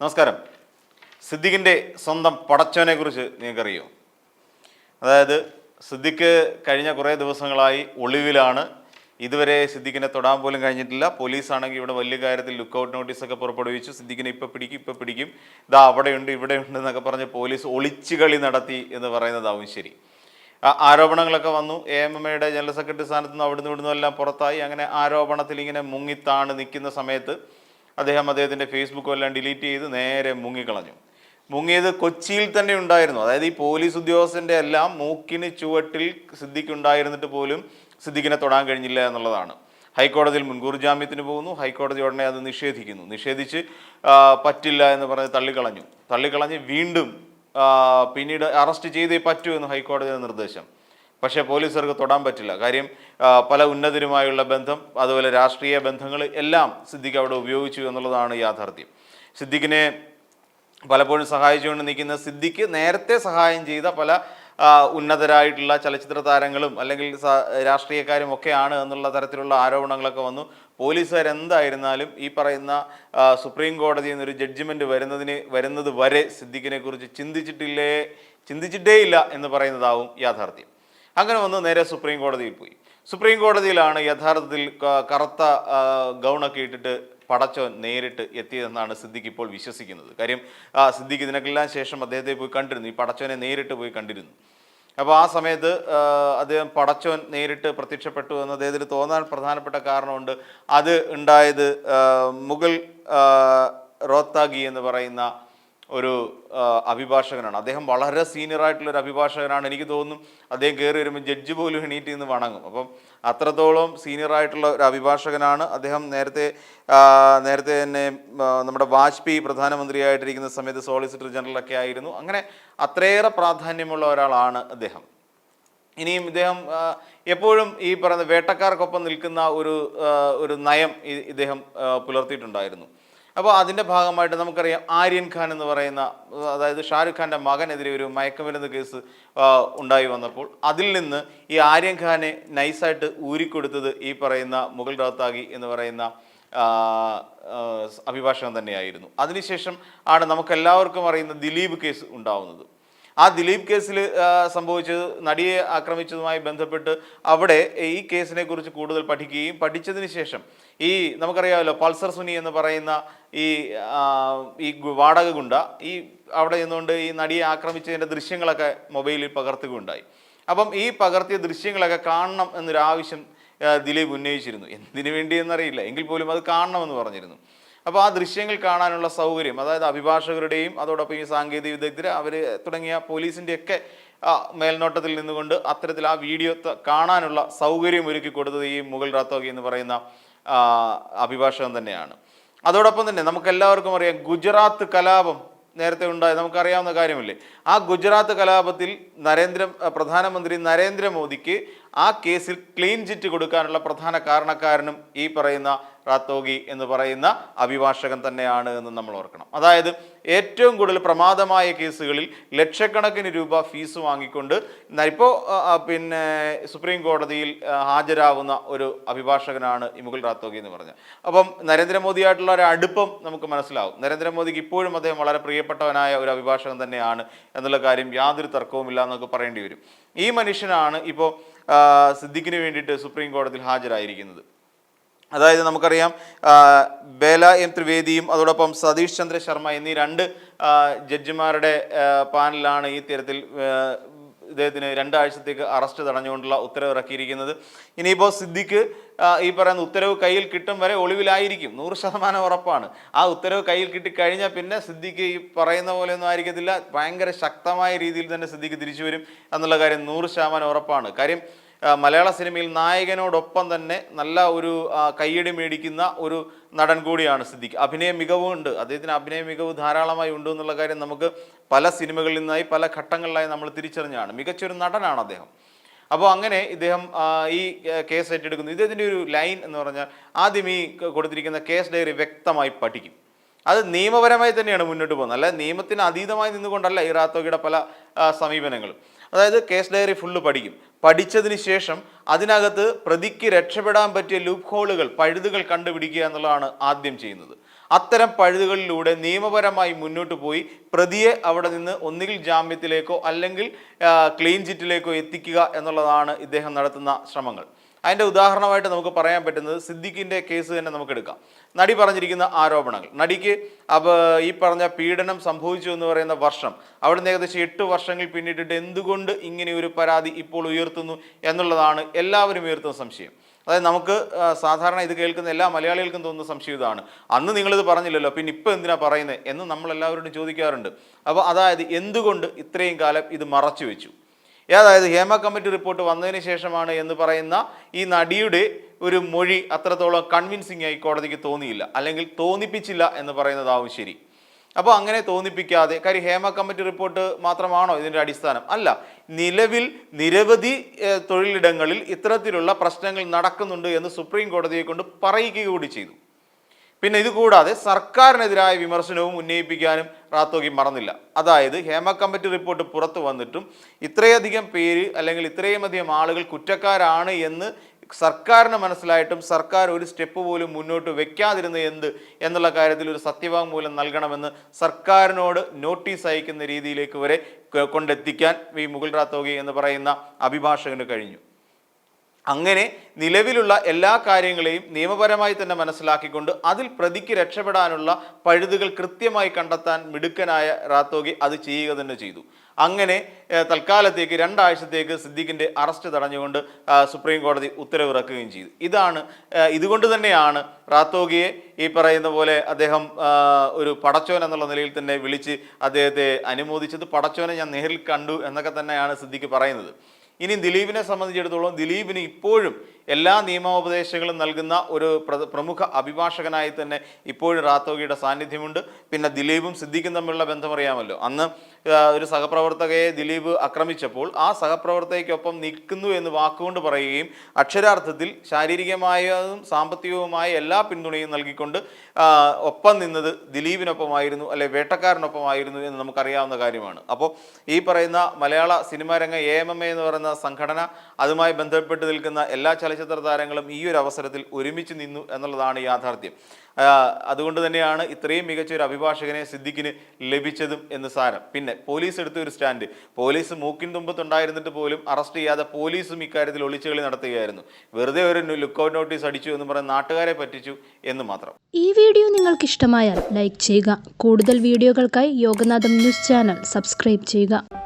നമസ്കാരം. സിദ്ദിഖിന്റെ സ്വന്തം പടച്ചവനെ കുറിച്ച് നിങ്ങൾക്കറിയോ? അതായത് സിദ്ദിഖ് കഴിഞ്ഞ കുറേ ദിവസങ്ങളായി ഒളിവിലാണ്. ഇതുവരെ സിദ്ദിഖിനെ തൊടാൻ പോലും കഴിഞ്ഞിട്ടില്ല. പോലീസാണെങ്കിൽ ഇവിടെ വലിയ കാര്യത്തിൽ ലുക്കൗട്ട് നോട്ടീസൊക്കെ പുറപ്പെടുവിച്ചു. സിദ്ദിഖിനെ ഇപ്പം പിടിക്കും ഇപ്പം പിടിക്കും. ഇതാ അവിടെയുണ്ട് ഇവിടെയുണ്ട് എന്നൊക്കെ പറഞ്ഞ് പോലീസ് ഒളിച്ചുകളി നടത്തി എന്ന് പറയുന്നതാവും ശരി. ആരോപണങ്ങളൊക്കെ വന്നു. എ എം എം എയുടെ ജനറൽ സെക്രട്ടറി സ്ഥാനത്ത് നിന്ന് അവിടുന്ന് ഇവിടുന്നും എല്ലാം പുറത്തായി. അങ്ങനെ ആരോപണത്തിൽ ഇങ്ങനെ മുങ്ങിത്താണ് നിൽക്കുന്ന സമയത്ത് അദ്ദേഹം അദ്ദേഹത്തിന്റെ ഫേസ്ബുക്കും എല്ലാം ഡിലീറ്റ് ചെയ്ത് നേരെ മുങ്ങിക്കളഞ്ഞു. മുങ്ങിയത് കൊച്ചിയിൽ തന്നെ ഉണ്ടായിരുന്നു. അതായത് ഈ പോലീസ് ഉദ്യോഗസ്ഥന്റെ എല്ലാം മൂക്കിന് ചുവട്ടിൽ സിദ്ദിഖ് ഉണ്ടായിരുന്നിട്ട് പോലും സിദ്ദിഖിനെ തൊടാൻ കഴിഞ്ഞില്ല എന്നുള്ളതാണ്. ഹൈക്കോടതിയിൽ മുൻകൂർ ജാമ്യത്തിന് പോകുന്നു. ഹൈക്കോടതി ഉടനെ അത് നിഷേധിക്കുന്നു. നിഷേധിച്ച് പറ്റില്ല എന്ന് പറഞ്ഞ് തള്ളിക്കളഞ്ഞു. തള്ളിക്കളഞ്ഞ് വീണ്ടും പിന്നീട് അറസ്റ്റ് ചെയ്തേ പറ്റൂ എന്ന് ഹൈക്കോടതിയുടെ നിർദ്ദേശം. പക്ഷേ പോലീസുകാർക്ക് തൊടാൻ പറ്റില്ല. കാര്യം പല ഉന്നതരുമായുള്ള ബന്ധം അതുപോലെ രാഷ്ട്രീയ ബന്ധങ്ങൾ എല്ലാം സിദ്ദിഖ് അവിടെ ഉപയോഗിച്ചു എന്നുള്ളതാണ് യാഥാർത്ഥ്യം. സിദ്ദിഖിനെ പലപ്പോഴും സഹായിച്ചുകൊണ്ട് നിൽക്കുന്ന സിദ്ദിഖ് നേരത്തെ സഹായം ചെയ്ത പല ഉന്നതരായിട്ടുള്ള ചലച്ചിത്ര താരങ്ങളും അല്ലെങ്കിൽ രാഷ്ട്രീയക്കാരും ഒക്കെയാണ് എന്നുള്ള തരത്തിലുള്ള ആരോപണങ്ങളൊക്കെ വന്നു. പോലീസുകാർ എന്തായിരുന്നാലും ഈ പറയുന്ന സുപ്രീം കോടതിയിൽ നിന്നൊരു ജഡ്ജിമെന്റ് വരുന്നതിന് വരുന്നത് വരെ സിദ്ദിഖിനെ കുറിച്ച് ചിന്തിച്ചിട്ടില്ലേ ചിന്തിച്ചിട്ടേ ഇല്ല എന്ന് പറയുന്നതാവും യാഥാർത്ഥ്യം. അങ്ങനെ വന്ന് നേരെ സുപ്രീം കോടതിയിൽ പോയി. സുപ്രീം കോടതിയിലാണ് യഥാർത്ഥത്തിൽ കറുത്ത ഗൗണൊക്കെ ഇട്ടിട്ട് പടച്ചോൻ നേരിട്ട് എത്തിയതെന്നാണ് സിദ്ദിഖ് ഇപ്പോൾ വിശ്വസിക്കുന്നത്. കാര്യം സിദ്ദിഖ് ഇതിനൊക്കെല്ലാം ശേഷം അദ്ദേഹത്തെ പോയി കണ്ടിരുന്നു. ഈ പടച്ചോനെ നേരിട്ട് പോയി കണ്ടിരുന്നു. അപ്പോൾ ആ സമയത്ത് അദ്ദേഹം പടച്ചോൻ നേരിട്ട് പ്രത്യക്ഷപ്പെട്ടു എന്ന് അദ്ദേഹത്തിന് തോന്നാൻ പ്രധാനപ്പെട്ട കാരണമുണ്ട്. അത് ഉണ്ടായത് മുഗൾ റോത്താഗി എന്ന് പറയുന്ന ഒരു അഭിഭാഷകനാണ്. അദ്ദേഹം വളരെ സീനിയർ ഒരു അഭിഭാഷകനാണ് എനിക്ക് തോന്നുന്നു. അദ്ദേഹം കയറി വരുമ്പോൾ ജഡ്ജ് പോലും എണീറ്റ് നിന്ന് വണങ്ങും. അപ്പം അത്രത്തോളം സീനിയർ ആയിട്ടുള്ള ഒരു അഭിഭാഷകനാണ്. അദ്ദേഹം നേരത്തെ നേരത്തെ തന്നെ നമ്മുടെ വാജ്പേയി പ്രധാനമന്ത്രിയായിട്ടിരിക്കുന്ന സമയത്ത് സോളിസിറ്റർ ജനറലൊക്കെ ആയിരുന്നു. അങ്ങനെ അത്രയേറെ പ്രാധാന്യമുള്ള ഒരാളാണ് അദ്ദേഹം. ഇനിയും ഇദ്ദേഹം എപ്പോഴും ഈ പറയുന്ന വേട്ടക്കാർക്കൊപ്പം നിൽക്കുന്ന ഒരു ഒരു നയം ഇദ്ദേഹം പുലർത്തിയിട്ടുണ്ടായിരുന്നു. അപ്പോൾ അതിന്റെ ഭാഗമായിട്ട് നമുക്കറിയാം ആര്യൻ ഖാൻ എന്ന് പറയുന്ന അതായത് ഷാരുഖ് ഖാന്റെ മകനെതിരെ ഒരു മയക്കുമരുന്ന് കേസ് ഉണ്ടായി വന്നപ്പോൾ അതിൽ നിന്ന് ഈ ആര്യൻ ഖാനെ നൈസായിട്ട് ഊരിക്കൊടുത്തത് ഈ പറയുന്ന മുഗൾ റാത്താഗി എന്ന് പറയുന്ന അഭിഭാഷകൻ തന്നെയായിരുന്നു. അതിനുശേഷം ആണ് നമുക്കെല്ലാവർക്കും അറിയുന്ന ദിലീപ് കേസ് ഉണ്ടാവുന്നത്. ആ ദിലീപ് കേസിൽ സംഭവിച്ചത് നടിയെ ആക്രമിച്ചതുമായി ബന്ധപ്പെട്ട് അവിടെ ഈ കേസിനെ കുറിച്ച് കൂടുതൽ പഠിക്കുകയും പഠിച്ചതിന് ശേഷം ഈ നമുക്കറിയാമല്ലോ പൾസർ സുനി എന്ന് പറയുന്ന ഈ ഈ വാടക ഗുണ്ട ഈ അവിടെ നിന്നുകൊണ്ട് ഈ നടിയെ ആക്രമിച്ചതിന്റെ ദൃശ്യങ്ങളൊക്കെ മൊബൈലിൽ പകർത്തുകയുണ്ടായി. അപ്പം ഈ പകർത്തിയ ദൃശ്യങ്ങളൊക്കെ കാണണം എന്നൊരു ആവശ്യം ദിലീപ് ഉന്നയിച്ചിരുന്നു. എന്തിനു വേണ്ടിയെന്നറിയില്ല. എങ്കിൽ പോലും അത് കാണണമെന്ന് പറഞ്ഞിരുന്നു. അപ്പോൾ ആ ദൃശ്യങ്ങൾ കാണാനുള്ള സൗകര്യം അതായത് അഭിഭാഷകരുടെയും അതോടൊപ്പം ഈ സാങ്കേതിക വിദഗ്ധർ അവർ തുടങ്ങിയ പോലീസിന്റെയൊക്കെ മേൽനോട്ടത്തിൽ നിന്നുകൊണ്ട് അത്തരത്തിൽ ആ വീഡിയോ കാണാനുള്ള സൗകര്യം ഒരുക്കി കൊടുത്തത് ഈ മുഗൾ റാത്തോഗി എന്ന് പറയുന്ന അഭിഭാഷകൻ തന്നെയാണ്. അതോടൊപ്പം തന്നെ നമുക്കെല്ലാവർക്കും അറിയാം ഗുജറാത്ത് കലാപം നേരത്തെ ഉണ്ടായ നമുക്കറിയാവുന്ന കാര്യമല്ലേ? ആ ഗുജറാത്ത് കലാപത്തിൽ നരേന്ദ്ര പ്രധാനമന്ത്രി നരേന്ദ്രമോദിക്ക് ആ കേസിൽ ക്ലീൻ ചിറ്റ് കൊടുക്കാനുള്ള പ്രധാന കാരണക്കാരനും ഈ പറയുന്ന റാത്തോഗി എന്ന് പറയുന്ന അഭിഭാഷകൻ തന്നെയാണ് എന്ന് നമ്മൾ ഓർക്കണം. അതായത് ഏറ്റവും കൂടുതൽ പ്രമാദമായ കേസുകളിൽ ലക്ഷക്കണക്കിന് രൂപ ഫീസ് വാങ്ങിക്കൊണ്ട് ഇപ്പോൾ പിന്നെ സുപ്രീം കോടതിയിൽ ഹാജരാകുന്ന ഒരു അഭിഭാഷകനാണ് ഇമുകുൽ റാത്തോഗി എന്ന് പറഞ്ഞത്. അപ്പം നരേന്ദ്രമോദിയായിട്ടുള്ള ഒരു അടുപ്പം നമുക്ക് മനസ്സിലാവും. നരേന്ദ്രമോദിക്ക് ഇപ്പോഴും അദ്ദേഹം വളരെ പ്രിയപ്പെട്ടവനായ ഒരു അഭിഭാഷകൻ തന്നെയാണ് എന്നുള്ള കാര്യം യാതൊരു തർക്കവുമില്ല എന്നൊക്കെ പറയേണ്ടി വരും. ഈ മനുഷ്യനാണ് ഇപ്പോൾ സിദ്ദിഖിന് വേണ്ടിയിട്ട് സുപ്രീം കോടതിയിൽ ഹാജരായിരിക്കുന്നത്. അതായത് നമുക്കറിയാം ബേല എം ത്രിവേദിയും അതോടൊപ്പം സതീഷ് ചന്ദ്ര ശർമ്മ എന്നീ രണ്ട് ജഡ്ജിമാരുടെ പാനലാണ് ഈ തരത്തിൽ ഇദ്ദേഹത്തിന് രണ്ടാഴ്ചത്തേക്ക് അറസ്റ്റ് തടഞ്ഞുകൊണ്ടുള്ള ഉത്തരവ് ഇറക്കിയിരിക്കുന്നത് ഇനിയിപ്പോൾ സിദ്ദിഖ് ഈ പറയുന്ന ഉത്തരവ് കയ്യിൽ കിട്ടും വരെ ഒളിവിലായിരിക്കും. നൂറ് ശതമാനം ഉറപ്പാണ്. ആ ഉത്തരവ് കയ്യിൽ കിട്ടിക്കഴിഞ്ഞാൽ പിന്നെ സിദ്ദിഖ് ഈ പറയുന്ന പോലെയൊന്നും ആയിരിക്കത്തില്ല. ഭയങ്കര ശക്തമായ രീതിയിൽ തന്നെ സിദ്ദിഖ് തിരിച്ചു വരും എന്നുള്ള കാര്യം നൂറ് ശതമാനം ഉറപ്പാണ്. കാര്യം മലയാള സിനിമയിൽ നായകനോടൊപ്പം തന്നെ നല്ല ഒരു കയ്യടി മേടിക്കുന്ന ഒരു നടൻ കൂടിയാണ് സിദ്ദിഖ്. അഭിനയ മികവുണ്ട് അദ്ദേഹത്തിന് അഭിനയ മികവ് ധാരാളമായി ഉണ്ട് എന്നുള്ള കാര്യം നമുക്ക് പല സിനിമകളിൽ നിന്നായി പല ഘട്ടങ്ങളിലായി നമ്മൾ തിരിച്ചറിഞ്ഞാണ്. മികച്ചൊരു നടനാണ് അദ്ദേഹം. അപ്പോൾ അങ്ങനെ ഇദ്ദേഹം ഈ കേസ് ഏറ്റെടുക്കുന്നു. ഇദ്ദേഹത്തിന്റെ ഒരു ലൈൻ എന്ന് പറഞ്ഞാൽ ആദ്യം ഈ കൊടുത്തിരിക്കുന്ന കേസ് ഡയറി വ്യക്തമായി പഠിക്കും. അത് നിയമപരമായി തന്നെയാണ് മുന്നോട്ട് പോകുന്നത്. അല്ല നിയമത്തിന് അതീതമായി നിന്നുകൊണ്ടല്ല ഈ റാത്തോഗിയുടെ പല സമീപനങ്ങളും അതായത് കേസ് ഡയറി ഫുള്ള് പഠിക്കും. പഠിച്ചതിന് ശേഷം അതിനകത്ത് പ്രതിക്ക് രക്ഷപ്പെടാൻ പറ്റിയ ലൂപ്പ് ഹോളുകൾ പഴുതുകൾ കണ്ടുപിടിക്കുക എന്നുള്ളതാണ് ആദ്യം ചെയ്യുന്നത്. അത്തരം പഴുതുകളിലൂടെ നിയമപരമായി മുന്നോട്ട് പോയി പ്രതിയെ അവിടെ നിന്ന് ഒന്നുകിൽ ജാമ്യത്തിലേക്കോ അല്ലെങ്കിൽ ക്ലീൻ ചിറ്റിലേക്കോ എത്തിക്കുക എന്നുള്ളതാണ് ഇദ്ദേഹം നടത്തുന്ന ശ്രമങ്ങൾ. അതിന്റെ ഉദാഹരണമായിട്ട് നമുക്ക് പറയാൻ പറ്റുന്നത് സിദ്ദിഖിന്റെ കേസ് തന്നെ നമുക്ക് എടുക്കാം. നടി പറഞ്ഞിരിക്കുന്ന ആരോപണങ്ങൾ. നടിക്ക് അപ്പോൾ ഈ പറഞ്ഞ പീഡനം സംഭവിച്ചു എന്ന് പറയുന്ന വർഷം അവിടുന്ന് ഏകദേശം എട്ട് വർഷങ്ങൾ പിന്നിട്ടിട്ട് എന്തുകൊണ്ട് ഇങ്ങനെ ഒരു പരാതി ഇപ്പോൾ ഉയർത്തുന്നു എന്നുള്ളതാണ് എല്ലാവരും ഉയർത്തുന്ന സംശയം. അതായത് നമുക്ക് സാധാരണ ഇത് കേൾക്കുന്ന എല്ലാ മലയാളികൾക്കും തോന്നുന്ന സംശയം ഇതാണ്. അന്ന് നിങ്ങളിത് പറഞ്ഞില്ലല്ലോ പിന്നെ ഇപ്പം എന്തിനാ പറയുന്നത് എന്ന് നമ്മൾ എല്ലാവരോടും ചോദിക്കാറുണ്ട്. അപ്പോൾ അതായത് എന്തുകൊണ്ട് ഇത്രയും കാലം ഇത് മറച്ചു വെച്ചു? അതായത് ഹേമ കമ്മിറ്റി റിപ്പോർട്ട് വന്നതിന് ശേഷമാണ് എന്ന് പറയുന്ന ഈ നടിയുടെ ഒരു മൊഴി അത്രത്തോളം കൺവിൻസിംഗ് ആയി കോടതിക്ക് തോന്നിയില്ല. അല്ലെങ്കിൽ തോന്നിപ്പിച്ചില്ല എന്ന് പറയുന്നതാവും ശരി. അപ്പോൾ അങ്ങനെ തോന്നിപ്പിക്കാതെ കാര്യം ഹേമ കമ്മിറ്റി റിപ്പോർട്ട് മാത്രമാണോ ഇതിന്റെ അടിസ്ഥാനം? അല്ല. നിലവിൽ നിരവധി തൊഴിലിടങ്ങളിൽ ഇത്തരത്തിലുള്ള പ്രശ്നങ്ങൾ നടക്കുന്നുണ്ട് എന്ന് സുപ്രീം കോടതിയെ കൊണ്ട് പറയുകയും കൂടി ചെയ്തു. പിന്നെ ഇതുകൂടാതെ സർക്കാരിനെതിരായ വിമർശനവും ഉന്നയിപ്പിക്കാനും റാത്തോഗി മറന്നില്ല. അതായത് ഹേമ കമ്മിറ്റി റിപ്പോർട്ട് പുറത്തു വന്നിട്ടും ഇത്രയധികം പേര് അല്ലെങ്കിൽ ഇത്രയും അധികം ആളുകൾ കുറ്റക്കാരാണ് എന്ന് സർക്കാരിന് മനസ്സിലായിട്ടും സർക്കാർ ഒരു സ്റ്റെപ്പ് പോലും മുന്നോട്ട് വെക്കാതിരുന്ന എന്ത് എന്നുള്ള കാര്യത്തിൽ ഒരു സത്യവാങ്മൂലം നൽകണമെന്ന് സർക്കാരിനോട് നോട്ടീസ് അയക്കുന്ന രീതിയിലേക്ക് വരെ കൊണ്ടെത്തിക്കാൻ വി മുകുൾ റാത്തോഗി എന്ന് പറയുന്ന അഭിഭാഷകന് കഴിഞ്ഞു. അങ്ങനെ നിലവിലുള്ള എല്ലാ കാര്യങ്ങളെയും നിയമപരമായി തന്നെ മനസ്സിലാക്കിക്കൊണ്ട് അതിൽ പ്രതിക്ക് രക്ഷപ്പെടാനുള്ള പഴുതുകൾ കൃത്യമായി കണ്ടെത്താൻ മിടുക്കനായ റാത്തോഗി അത് ചെയ്യുക തന്നെ ചെയ്തു. അങ്ങനെ തൽക്കാലത്തേക്ക് രണ്ടാഴ്ചത്തേക്ക് സിദ്ദീഖിന്റെ അറസ്റ്റ് തടഞ്ഞുകൊണ്ട് സുപ്രീം കോടതി ഉത്തരവിറക്കുകയും ചെയ്തു. ഇതാണ് ഇതുകൊണ്ട് തന്നെയാണ് റാത്തോഗിയെ ഈ പറയുന്ന പോലെ അദ്ദേഹം ഒരു പടച്ചോൻ എന്നുള്ള നിലയിൽ തന്നെ വിളിച്ച് അദ്ദേഹത്തെ അനുമോദിച്ചത്. പടച്ചോനെ ഞാൻ നേരിൽ കണ്ടു എന്നൊക്കെ തന്നെയാണ് സിദ്ദിഖ് പറയുന്നത്. ഇനി ദിലീപിനെ സംബന്ധിച്ചിടത്തോളം ദിലീപിന് ഇപ്പോഴും എല്ലാ നിയമോപദേശങ്ങളും നൽകുന്ന ഒരു പ്രമുഖ അഭിഭാഷകനായി തന്നെ ഇപ്പോഴും റാത്തോഗിയുടെ സാന്നിധ്യമുണ്ട്. പിന്നെ ദിലീപും സിദ്ദിഖും തമ്മിലുള്ള ബന്ധം അറിയാമല്ലോ. അന്ന് ഒരു സഹപ്രവർത്തകയെ ദിലീപ് ആക്രമിച്ചപ്പോൾ ആ സഹപ്രവർത്തകയ്ക്കൊപ്പം നിൽക്കുന്നു എന്ന് വാക്കുകൊണ്ട് പറയുകയും അക്ഷരാർത്ഥത്തിൽ ശാരീരികമായതും സാമ്പത്തികവുമായ എല്ലാ പിന്തുണയും നൽകിക്കൊണ്ട് ഒപ്പം നിന്നത് ദിലീപിനൊപ്പമായിരുന്നു അല്ലെ വേട്ടക്കാരനൊപ്പമായിരുന്നു എന്ന് നമുക്കറിയാവുന്ന കാര്യമാണ്. അപ്പോൾ ഈ പറയുന്ന മലയാള സിനിമാ രംഗ എ എം എം എ എന്ന് പറയുന്ന സംഘടന അതുമായി ബന്ധപ്പെട്ട് നിൽക്കുന്ന എല്ലാ ചലച്ചിത്ര താരങ്ങളും ഈ ഒരു അവസരത്തിൽ ഒരുമിച്ച് നിന്നു എന്നുള്ളതാണ് യാഥാർത്ഥ്യം. അതുകൊണ്ട് തന്നെയാണ് ഇത്രയും മികച്ച ഒരു അഭിഭാഷകനെ സിദ്ദിഖിന് ലഭിച്ചതും എന്ന് സാരം. പിന്നെ പോലീസ് എടുത്ത ഒരു സ്റ്റാൻഡ്. പോലീസ് മൂക്കിൻ തുമ്പത്തുണ്ടായിരുന്നിട്ട് പോലും അറസ്റ്റ് ചെയ്യാതെ പോലീസും ഇക്കാര്യത്തിൽ ഒളിച്ചുകളി നടത്തുകയായിരുന്നു. വെറുതെ ഒരു ലുക്കൗട്ട് നോട്ടീസ് അടിച്ചു എന്ന് പറഞ്ഞ് നാട്ടുകാരെ പറ്റിച്ചു എന്ന് മാത്രം. ഈ വീഡിയോ നിങ്ങൾക്ക് ഇഷ്ടമായാൽ ലൈക്ക് ചെയ്യുക. കൂടുതൽ വീഡിയോകൾക്കായി യോഗനാഥം ന്യൂസ് ചാനൽ സബ്സ്ക്രൈബ് ചെയ്യുക.